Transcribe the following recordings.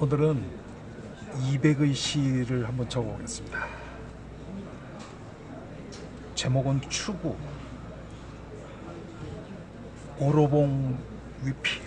오늘은 200의 시를 한번 적어보겠습니다. 제목은 추구 오로봉 위피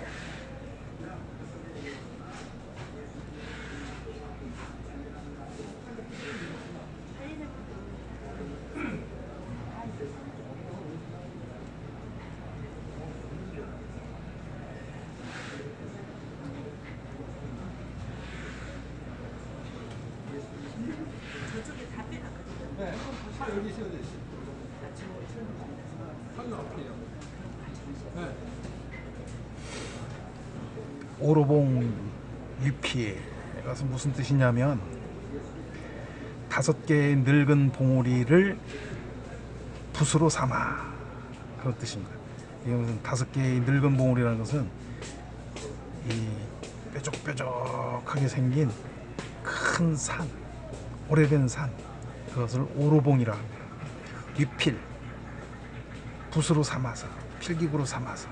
오로봉 위피 이것은 무슨 뜻이냐면 다섯 개의 늙은 봉우리를 붓으로 삼아. 그런 뜻입니다. 이게 무슨 다섯 개의 늙은 봉우리라는 것은 이 뾰족뾰족하게 생긴 큰 산, 오래된 산 그것을 오로봉이라 합니다. 위필 붓으로 삼아서 필기구로 삼아서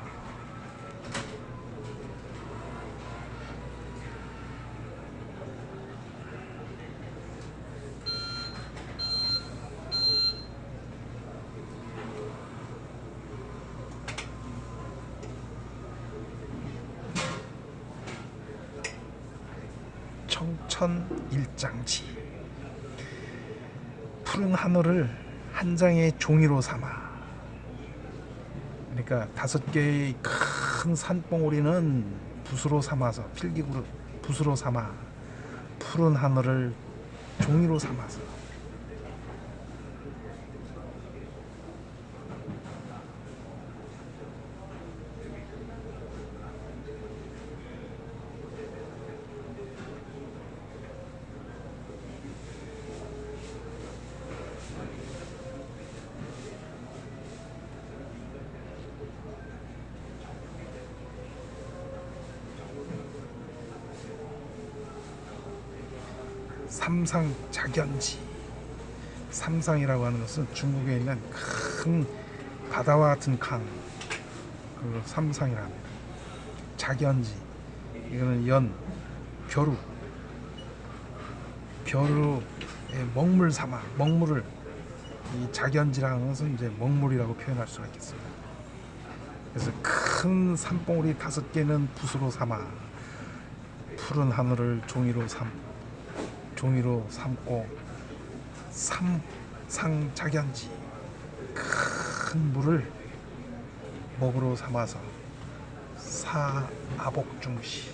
청천일장지 푸른 하늘을 한 장의 종이로 삼아. 그러니까 다섯 개의 큰 산봉우리는 붓으로 삼아서 필기구로 붓으로 삼아 푸른 하늘을 종이로 삼아서 삼상 작연지. 삼상이라고 하는 것은 중국에 있는 큰 바다와 같은 강. 그걸 삼상이라 합니다. 작연지. 이거는 연 벼루. 벼루의 먹물 삼아 먹물을. 이 작연지라는 것은 이제 먹물이라고 표현할 수가 있겠습니다. 그래서 큰 산봉우리 다섯 개는 붓으로 삼아 푸른 하늘을 종이로 삼 종이로 삼고 삼 상작연지 큰 물을 먹으로 삼아서 사아복중시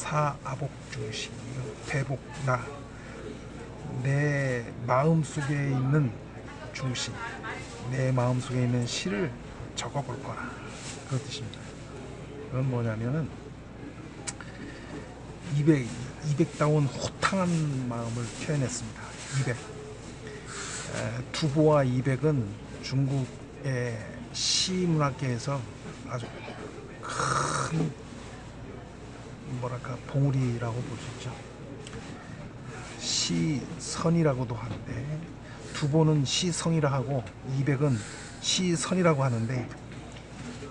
사아복중시 대복나 내 마음 속에 있는 중심 내 마음 속에 있는 시를 적어볼 거라 그런 뜻입니다. 그건 뭐냐면은 200 200다운 호탕한 마음을 표현했습니다. 200 에, 두보와 200은 중국의 시문학계에서 아주 큰 뭐랄까 봉우리라고 볼 수 있죠. 시선이라고도 하는데 두보는 시성이라 하고 200은 시선이라고 하는데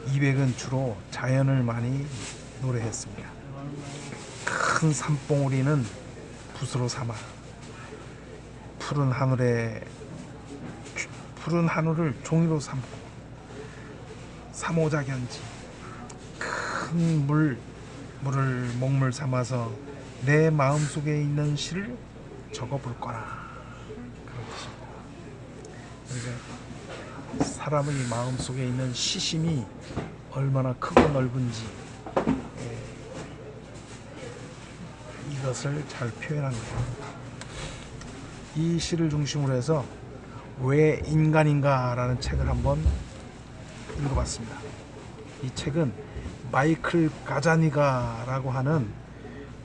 200은 주로 자연을 많이 노래했습니다. 큰 산봉우리는 붓으로 삼아 푸른 하늘에 푸른 하늘을 종이로 삼고 삼오자견지 큰 물 물을 먹물 삼아서 내 마음 속에 있는 시를 적어볼 거라 그런 뜻입니다. 그러니까 사람의 마음 속에 있는 시심이 얼마나 크고 넓은지 예, 이것을 잘 표현한 거예요. 이 시를 중심으로 해서 왜 인간인가라는 책을 한번 읽어봤습니다. 이 책은 마이클 가자니가라고 하는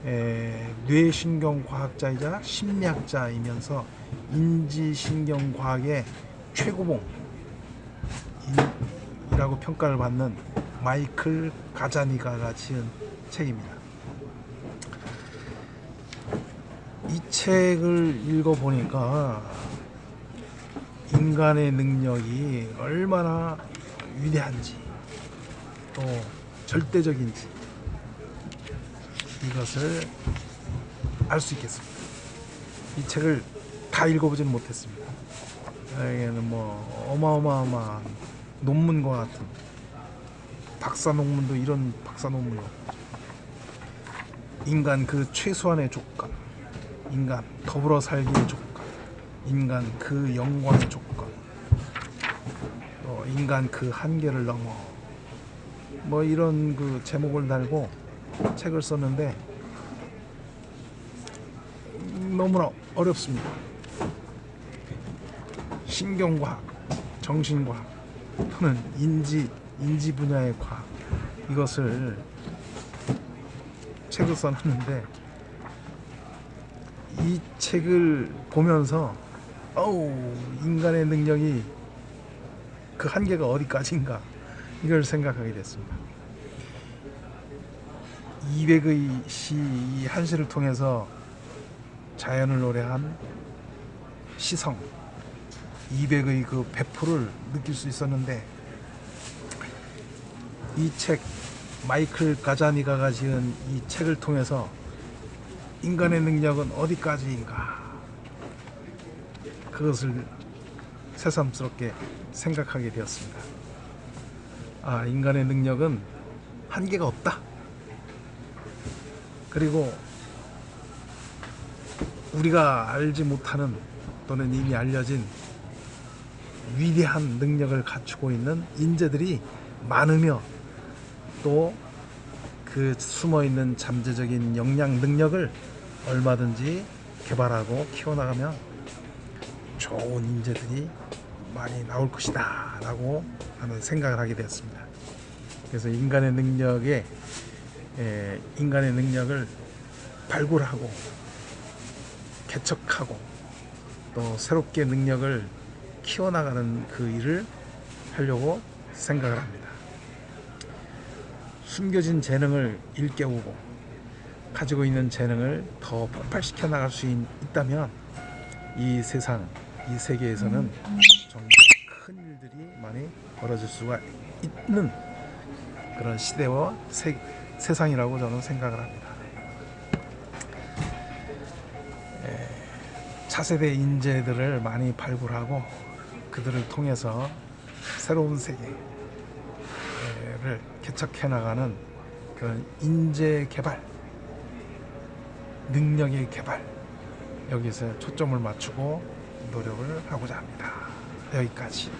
에, 뇌신경 과학자이자 심리학자이면서 인지신경 과학의 최고봉이라고 평가를 받는 마이클 가자니가가 지은 책입니다. 이 책을 읽어보니까 인간의 능력이 얼마나 위대한지 또 절대적인지 이것을 알 수 있겠습니다. 이 책을 다 읽어보지는 못했습니다. 여기에는 뭐 어마어마한 논문과 같은 박사 논문도 이런 박사 논문이. 인간 그 최소한의 조건, 인간 더불어 살기의 조건, 인간 그 영광의 조건, 또 인간 그 한계를 넘어 뭐 이런 그 제목을 달고 책을 썼는데 너무나 어렵습니다. 신경과학, 정신과학 또는 인지 인지 분야의 과학 이것을 책을 써놨는데 이 책을 보면서 어우 인간의 능력이 그 한계가 어디까지인가 이걸 생각하게 됐습니다. 200의 시 이 한 시를 통해서 자연을 노래한 시성 200의 그 배포를 느낄 수 있었는데 이 책 마이클 가자니가가 지은 이 책을 통해서 인간의 능력은 어디까지인가 그것을 새삼스럽게 생각하게 되었습니다. 아, 인간의 능력은 한계가 없다. 그리고 우리가 알지 못하는 또는 이미 알려진 위대한 능력을 갖추고 있는 인재들이 많으며 또 그 숨어 있는 잠재적인 역량 능력을 얼마든지 개발하고 키워나가면 좋은 인재들이 많이 나올 것이다 라고 하는 생각을 하게 되었습니다. 그래서 인간의 능력에 에, 인간의 능력을 발굴하고 개척하고 또 새롭게 능력을 키워나가는 그 일을 하려고 생각을 합니다. 숨겨진 재능을 일깨우고 가지고 있는 재능을 더 폭발시켜 나갈 수 있, 있다면 이 세상, 이 세계에서는 벌어질 수가 있는 그런 시대와 세, 세상이라고 저는 생각을 합니다. 에, 차세대 인재들을 많이 발굴하고 그들을 통해서 새로운 세계를 개척해 나가는 그런 인재 개발, 능력의 개발 여기서 초점을 맞추고 노력을 하고자 합니다. 여기까지.